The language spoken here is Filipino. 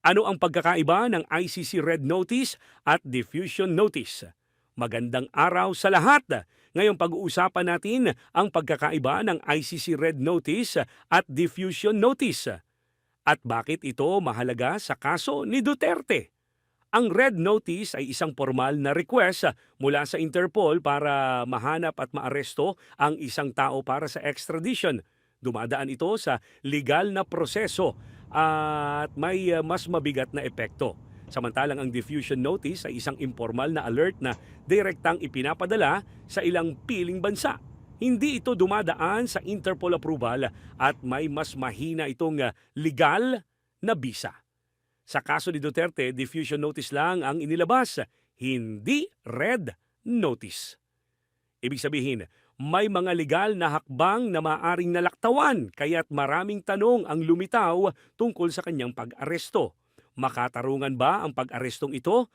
Ano ang pagkakaiba ng ICC Red Notice at Diffusion Notice? Magandang araw sa lahat! Ngayong pag-uusapan natin ang pagkakaiba ng ICC Red Notice at Diffusion Notice. At bakit ito mahalaga sa kaso ni Duterte? Ang Red Notice ay isang formal na request mula sa Interpol para mahanap at maaresto ang isang tao para sa extradition. Dumadaan ito sa legal na proseso at may uh, mas mabigat na epekto. Samantalang ang diffusion notice ay isang informal na alert na direktang ipinapadala sa ilang piling bansa. Hindi ito dumadaan sa Interpol approval at may mas mahina itong uh, legal na bisa. Sa kaso ni Duterte, diffusion notice lang ang inilabas, hindi red notice. Ibig sabihin, may mga legal na hakbang na maaring nalaktawan kaya't maraming tanong ang lumitaw tungkol sa kanyang pag-aresto. Makatarungan ba ang pag-arestong ito?